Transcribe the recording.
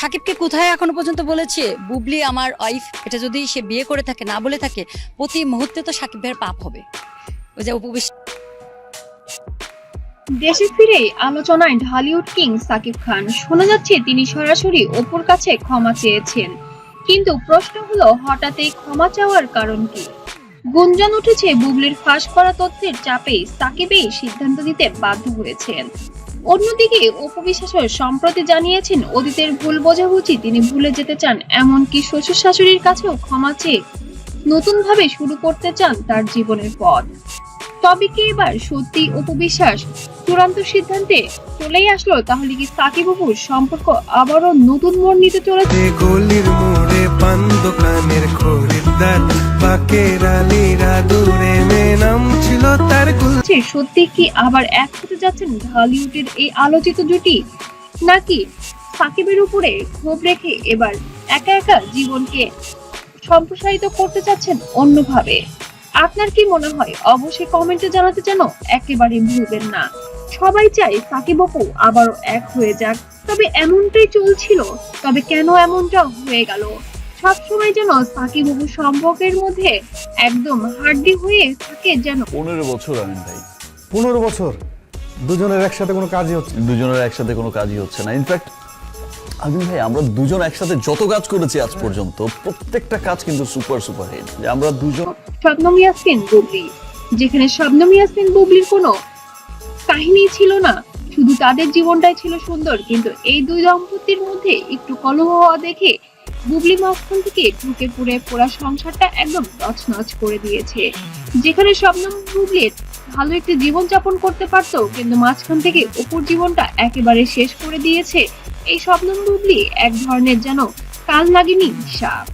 সাকিবকে কোথায় এখনও পর্যন্ত বলেছে? বুবলি আমার ওয়াইফ এটা যদি সে বিয়ে করে থাকে, না বলে থাকে, প্রতি মুহূর্তে তো সাকিব ভাইয়ের পাপ হবে। ওই যে উপবিশ দেশে ফিরে আলোচনায় ঢালিউড কিং সাকিব খান। শোনা যাচ্ছে তিনি সরাসরি অপুর কাছে ক্ষমা চেয়েছেন। কিন্তু প্রশ্ন হলো, হঠাৎই ক্ষমা চাওয়ার কারণ কি? গুঞ্জন উঠেছে বুবলির ফাঁস করা তথ্যের চাপে সাকিবেই সিদ্ধান্ত দিতে বাধ্য হয়েছেন। অন্যদিকে অপু বিশ্বাসও সম্প্রতি জানিয়েছেন, অতীতের ভুল বোঝাবুঝি তিনি ভুলে যেতে চান, এমনকি শ্বশুর শাশুড়ির কাছেও ক্ষমা চেয়ে নতুন ভাবে শুরু করতে চান তার জীবনের পথ। তবে কি এবার সত্যি উপবিশ্বাস চূড়ান্ত সিদ্ধান্তে চলেই আসলো, তাহলে কি সাকিব অপুর সম্পর্ক আবারও নতুন মোড় নিতে চলেছে গলির মোড়ে পান দোকানের খরিদ্দার, বাকের আলীরা দূরে সত্যি কি আবার এক হতে যাচ্ছেন ঢালিউডের এই আলোচিত জুটি? নাকি সাকিবের উপরে ক্ষোভ রেখে এবার একা একা জীবনকে সম্প্রসারিত করতে চাচ্ছেন অন্যভাবে? আপনার কি মনে হয়, অবশ্যই কমেন্টে জানাতে যেন একেবারে ভুলবেন না। সবাই চায় সাকিব অপু আবারও এক হয়ে যাক। তবে এমনটাই চলছিল, তবে কেন এমনটা হয়ে গেল? সবসময় যেন সাকিব অপু সম্পর্কের মধ্যে একদম হাড্ডি হয়ে থাকে যেন। পনেরো বছর আমিন ভাই। পনেরো বছর। দুজনের একসাথে কোনো কাজই হচ্ছে দুজনের একসাথে কোনো কাজই হচ্ছে না। ইনফ্যাক্ট আমিন ভাই আমরা দুজন একসাথে যত কাজ করেছি আজ পর্যন্ত প্রত্যেকটা কাজ কিন্তু সুপার সুপার হিট যে আমরা দুজন শবনম ইয়াসমিন বুবলি যেখানে শবনম ইয়াসমিন বুবলির কোনো কাহিনী ছিল না শুধু তাদের জীবনটাই ছিল সুন্দর কিন্তু এই দুই দম্পতির মধ্যে একটু কলহ হওয়া দেখে বুবলি মক্ষণ থেকে ঢুকে পুরে পোড়া সংসারটা একদম নচনচ করে দিয়েছে। যেখানে স্বপ্ন বুবলির ভালো একটি জীবনযাপন করতে পারত, কিন্তু মাঝখান থেকে অপুর জীবনটা একেবারে শেষ করে দিয়েছে এই স্বপ্ন বুবলি, এক ধরনের যেন কাল লাগেনি সাপ।